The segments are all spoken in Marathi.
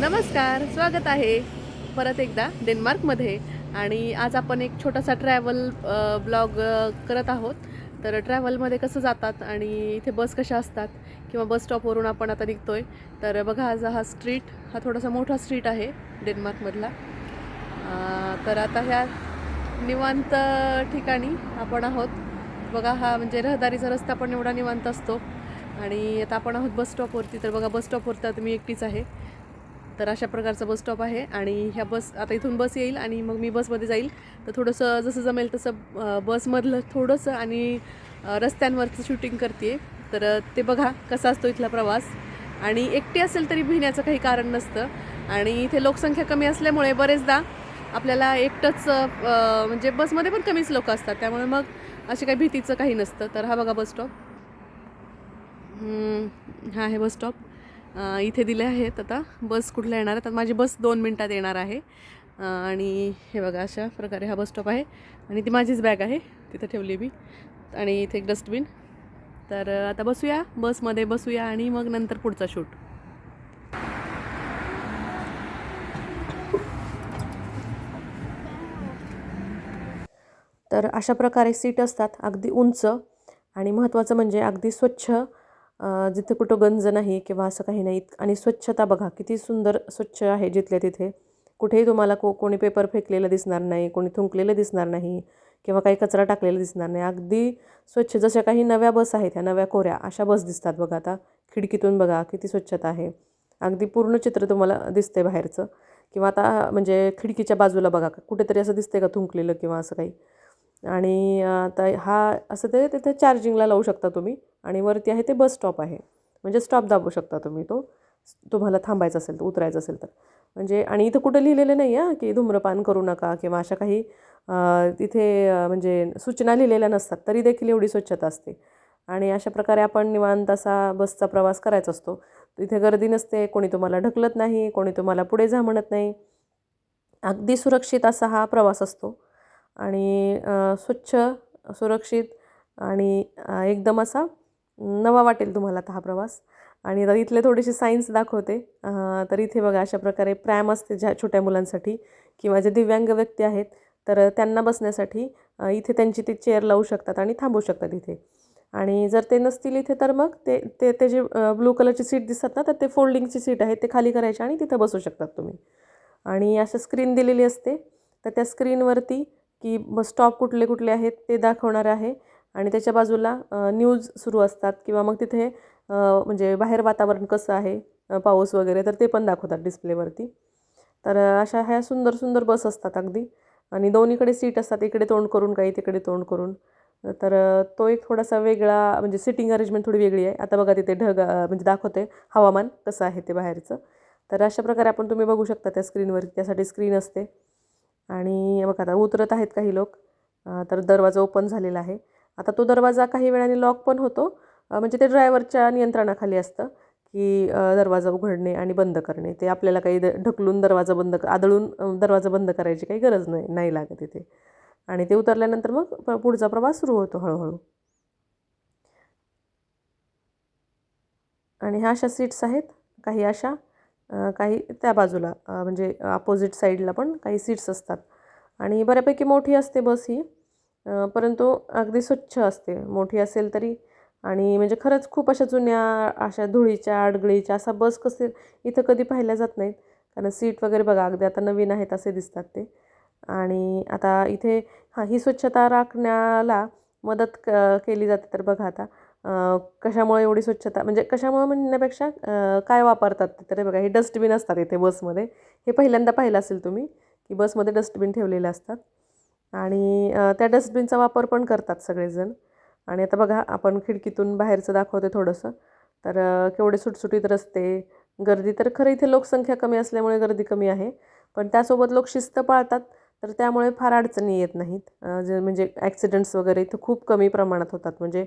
नमस्कार स्वागत आहे. परत एकदा डेन्मार्कमध्ये. आणि आज आपण एक छोटासा ट्रॅव्हल ब्लॉग करत आहोत. तर ट्रॅव्हलमध्ये कसं जातात आणि इथे बस कशा असतात किंवा बस स्टॉपवरून आपण आता निघतो आहे तर बघा आज हा स्ट्रीट हा थोडासा मोठा स्ट्रीट आहे डेन्मार्कमधला. तर आता ह्या निवांत ठिकाणी आपण आहोत. बघा हा म्हणजे रहदारीचा रस्ता पण एवढा निवांत असतो. आणि आता आपण आहोत बस स्टॉपवरती तर बघा बस स्टॉपवरती आता मी एकटीच आहे. तर अशा प्रकारचा बस स्टॉप आहे आणि ह्या बस आता इथून बस येईल आणि मग मी बसमध्ये जाईल. तर थोडंसं जसं जमेल तसं बसमधलं थोडंसं आणि रस्त्यांवरचं शूटिंग करते तर ते बघा कसा असतो इथला प्रवास. आणि एकटी असेल तरी भिण्याचं काही कारण नसतं. आणि इथे लोकसंख्या कमी असल्यामुळे बरेचदा आपल्याला एकटंच म्हणजे बसमध्ये पण कमीच लोक असतात. त्यामुळे मग अशी काही भीतीचं काही नसतं. तर हा बघा बस स्टॉप हा आहे बस स्टॉप इथे दिले आहेत. आता बस कुठल्या येणार आहेत? तर माझी बस दोन मिनटात येणार आहे. आणि हे बघा अशा प्रकारे हा बस स्टॉप आहे. आणि ती माझीच बॅग आहे. तिथं ठेवली मी. आणि इथे एक डस्टबिन तर आता बसूया. बसमध्ये बसूया आणि मग नंतर पुढचा शूट तर अशा प्रकारे सीट असतात. अगदी उंच आणि महत्त्वाचं म्हणजे अगदी स्वच्छ जिथे कुठं गंज नाही किंवा असं काही नाही. आणि स्वच्छता बघा किती सुंदर स्वच्छ आहे जिथल्या तिथे. कुठेही तुम्हाला को कोणी पेपर फेकलेलं दिसणार नाही कोणी थुंकलेलं दिसणार नाही किंवा काही कचरा टाकलेला दिसणार नाही. अगदी स्वच्छ जशा काही नव्या बस आहेत ह्या नव्या कोऱ्या अशा बस दिसतात बघा आता. खिडकीतून बघा किती स्वच्छता आहे. अगदी पूर्ण चित्र तुम्हाला दिसते बाहेरचं. किंवा आता म्हणजे खिडकीच्या बाजूला बघा कुठेतरी असं दिसते का थुंकलेलं किंवा असं काही. आणि आता हा असं ते तिथे चार्जिंगला लावू शकता तुम्ही आणि वरती आहे ते बस स्टॉप आहे. म्हणजे स्टॉप दाबू शकता तुम्ही तो. तुम्हाला थांबायचं असेल तर उतरायचं असेल तर. म्हणजे आणि इथं कुठं लिहिलेलं नाही आहे की धूम्रपान करू नका किंवा अशा काही तिथे म्हणजे सूचना लिहिलेल्या नसतात तरी देखील एवढी स्वच्छता असते. आणि अशा प्रकारे आपण निवांत असा बसचा प्रवास करायचा असतो. तिथे गर्दी नसते कोणी तुम्हाला ढकलत नाही कोणी तुम्हाला पुढे जा म्हणत नाही. अगदी सुरक्षित असा हा प्रवास असतो. आणि स्वच्छ सुरक्षित आणि एकदम असा नवा वाटेल तुम्हाला आता हा प्रवास. आणि आता इथले थोडेसे सायन्स दाखवते. तर इथे बघा अशा प्रकारे प्रॅम असते ज्या छोट्या मुलांसाठी किंवा जे दिव्यांग व्यक्ती आहेत तर त्यांना बसण्यासाठी इथे त्यांची ते चेअर लावू शकतात आणि थांबू शकतात इथे. आणि जर ते नसतील इथे तर मग ते ते ते जे ब्लू कलरची सीट दिसतात ना तर ते फोल्डिंगची सीट आहे ते खाली करायचे आणि तिथं बसू शकतात तुम्ही. आणि असं स्क्रीन दिलेली असते. तर त्या स्क्रीनवरती की बस स्टॉप कुठले कुठले आहेत ते दाखवणार आहे. आणि त्याच्या बाजूला न्यूज सुरू असतात किंवा मग तिथे म्हणजे बाहेर वातावरण कसं आहे पाऊस वगैरे तर ते पण दाखवतात डिस्प्लेवरती तर अशा ह्या सुंदर सुंदर बस असतात अगदी. आणि दोन्हीकडे सीट असतात इकडे तोंड करून काही तिकडे तोंड करून. तर तो एक थोडासा वेगळा म्हणजे सिटिंग अरेंजमेंट थोडी वेगळी आहे. आता बघा तिथे ढग म्हणजे दाखवते हवामान कसं आहे ते बाहेरचं. तर अशा प्रकारे आपण तुम्ही बघू शकता त्या स्क्रीनवर त्यासाठी स्क्रीन असते. आणि बघा आता उतरत आहेत काही लोक. तर दरवाजा ओपन झालेला आहे. आता तो दरवाजा काही वेळाने लॉक पण होतो. म्हणजे ते ड्रायव्हरच्या नियंत्रणाखाली असतं की दरवाजा उघडणे आणि बंद करणे. ते आपल्याला काही द- ढकलून दरवाजा बंद आदळून दरवाजा बंद करायची काही गरज नाही नाही लागत इथे. आणि ते उतरल्यानंतर मग प- पुढचा प्रवास सुरू होतो हळूहळू. आणि ह्या अशा सीट्स आहेत. काही अशा काही त्या बाजूला म्हणजे अपोजिट साईडला पण काही सीट्स असतात. आणि बऱ्यापैकी मोठी असते बस ही परंतु अगदी स्वच्छ असते. मोठी असेल तरी आणि म्हणजे खरंच खूप अशा जुन्या अशा धुळीच्या अडगळीच्या असा बस कसे इथं कधी पाहिल्या जात नाहीत. कारण सीट वगैरे बघा अगदी आता नवीन आहेत असे दिसतात ते. आणि आता इथे हां ही स्वच्छता राखण्याला मदत क केली जाते तर बघा आता. कशामुळे एवढी स्वच्छता म्हणजे कशामुळे म्हणण्यापेक्षा काय वापरतात ते तर बघा हे डस्टबिन असतात इथे बसमध्ये हे पहिल्यांदा पाहिलं असेल तुम्ही की बसमध्ये डस्टबिन ठेवलेले असतात. आणि त्या डस्टबिनचा वापर पण करतात सगळेजण. आणि आता बघा आपण खिडकीतून बाहेरचं दाखवते थोडंसं. तर केवढे सुटसुटीत रस्ते गर्दी तर खरं इथे लोकसंख्या कमी असल्यामुळे गर्दी कमी आहे. पण त्यासोबत लोक शिस्त पाळतात तर त्यामुळे फार अडचणी येत नाहीत. जे म्हणजे ॲक्सिडेंट्स वगैरे इथं खूप कमी प्रमाणात होतात. म्हणजे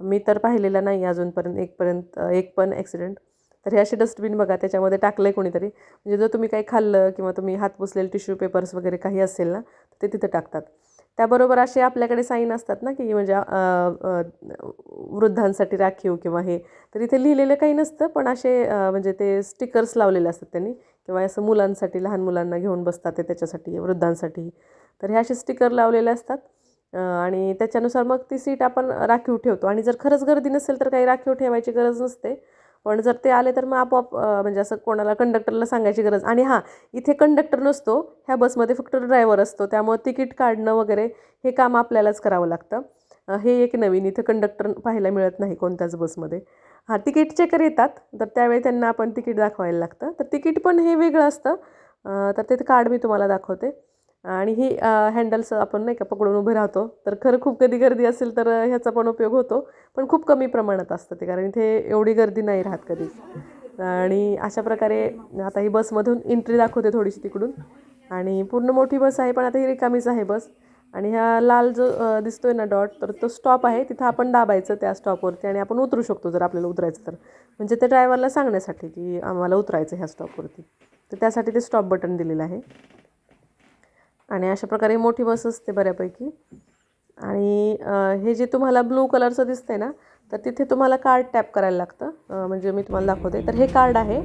मी तर पाहिलेला नाही अजूनपर्यंत एकपर्यंत एक पण ॲक्सिडेंट तर हे असे डस्टबिन बघा त्याच्यामध्ये टाकलं आहे कोणीतरी. म्हणजे जर तुम्ही काही खाल्लं किंवा तुम्ही हात पुसलेले टिश्यू पेपर्स वगैरे काही असेल ना ते तिथं टाकतात. त्याबरोबर असे आपल्याकडे साईन असतात ना की म्हणजे वृद्धांसाठी राखीव किंवा हे. तर इथे लिहिलेलं काही नसतं पण असे म्हणजे ते स्टिकर्स लावलेले असतात त्यांनी. किंवा असं मुलांसाठी लहान मुलांना घेऊन बसतात ते त्याच्यासाठी वृद्धांसाठी. तर हे असे स्टिकर लावलेले असतात. आणि त्याच्यानुसार मग ती सीट आपण राखीव ठेवतो. आणि जर खरंच गर्दी नसेल तर काही राखीव ठेवायची गरज नसते. पण जर ते आले तर मग आपोआप म्हणजे असं कोणाला कंडक्टरला सांगायची गरज. आणि हां इथे कंडक्टर नसतो. ह्या बसमध्ये फक्त ड्रायव्हर असतो. त्यामुळं तिकीट काढणं वगैरे हे काम आपल्यालाच करावं लागतं. हे एक नवीन इथं कंडक्टर पाहायला मिळत नाही कोणत्याच बसमध्ये. हां तिकीट चेकर येतात. तर त्यावेळी त्यांना आपण तिकीट दाखवायला लागतं. तर तिकीट पण हे वेगळं असतं. तर ते कार्ड मी तुम्हाला दाखवते. आणि ही हँडल्स आपण नाही का पकडून उभे राहतो. तर खरं खूप कधी गर्दी असेल तर ह्याचा पण उपयोग होतो. पण खूप कमी प्रमाणात असतं ते कारण इथे एवढी गर्दी नाही राहत कधीच आणि अशा प्रकारे आता ही बसमधून एंट्री दाखवते थोडीशी तिकडून. आणि पूर्ण मोठी बस आहे पण आता ही रिकामीच आहे बस. आणि ह्या लाल जो दिसतो दिसतोय ना डॉट तर तो स्टॉप आहे. तिथं आपण दाबायचं त्या स्टॉपवरती आणि आपण उतरू शकतो जर आपल्याला उतरायचं तर. म्हणजे ते ड्रायव्हरला सांगण्यासाठी की आम्हाला उतरायचं ह्या स्टॉपवरती. तर त्यासाठी ते स्टॉप बटन दिलेलं आहे. आणि अशा प्रकारे मोठी बस असते बऱ्यापैकी. आणि हे जे तुम्हाला ब्लू कलरचं दिसतंय ना तर तिथे तुम्हाला कार्ड टॅप करायला लागतं. म्हणजे मी तुम्हाला दाखवते. तर हे कार्ड आहे.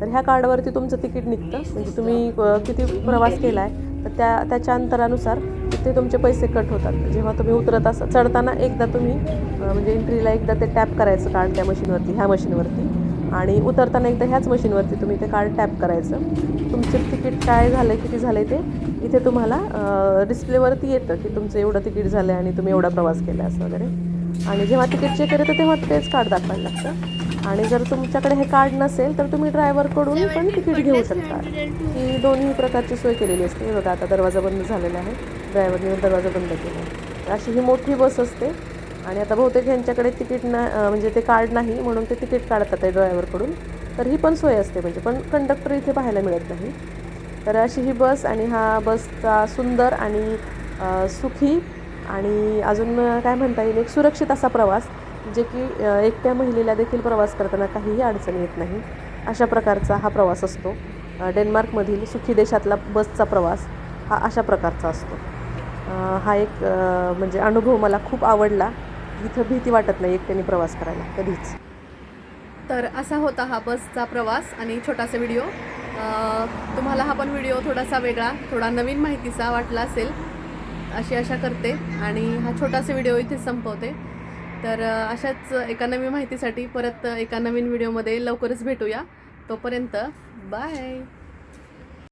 तर ह्या कार्डवरती तुमचं तिकीट निघतं. म्हणजे तुम्ही किती प्रवास केला आहे तर त्या त्याच्या अंतरानुसार तिथे तुमचे पैसे कट होतात. जेव्हा तुम्ही उतरत असा चढताना एकदा तुम्ही म्हणजे एंट्रीला एकदा ते टॅप करायचं कार्ड त्या मशीनवरती ह्या मशीनवरती आणि उतरताना एकदा ह्याच मशीनवरती तुम्ही ते कार्ड टॅप करायचं. तुमचे तिकीट काय झालं किती झाले ते इथे तुम्हाला डिस्प्लेवरती येतं की तुमचं एवढं तिकीट झालं आहे आणि तुम्ही एवढा प्रवास केला असं वगैरे. आणि जेव्हा तिकीट चेक येतं तेव्हा तेच कार्ड दाखवायला लागतं. आणि जर तुमच्याकडे हे कार्ड नसेल तर तुम्ही ड्रायव्हरकडून पण तिकीट घेऊ शकता. ही दोन्ही प्रकारची सोय केलेली असते. बघा आता दरवाजा बंद झालेला आहे. ड्रायव्हरने दरवाजा बंद केला आहे. अशी ही मोठी बस असते. आणि आता बहुतेक ह्यांच्याकडे तिकीट ना म्हणजे ते कार्ड नाही म्हणून ते तिकीट काढतात आहे ड्रायव्हरकडून. तर ही पण सोय असते म्हणजे पण कंडक्टर इथे पाहायला मिळत नाही. तर अशी ही बस आणि हा बसचा सुंदर आणि सुखी आणि अजून काय म्हणता येईल एक सुरक्षित असा प्रवास जे की एकट्या महिलेला देखील प्रवास करताना काहीही अडचण येत नाही. अशा प्रकारचा हा प्रवास असतो. डेन्मार्कमधील सुखी देशातला बसचा प्रवास हा अशा प्रकारचा असतो. हा एक म्हणजे अनुभव मला खूप आवडला. इथं भीती वाटत नाही एकट्याने प्रवास करायला कधीच. तर असा होता हा बसचा प्रवास आणि छोटासा व्हिडिओ. तुम्हाला हा पण व्हिडिओ थोडासा वेगळा थोडा नवीन माहितीचा वाटला असेल अशी आशा करते. आणि हा छोटासा व्हिडिओ इथे संपवते. तर अशाच एका नवीन माहितीसाठी परत एका नवीन व्हिडिओमध्ये लवकरच भेटूया. तोपर्यंत बाय!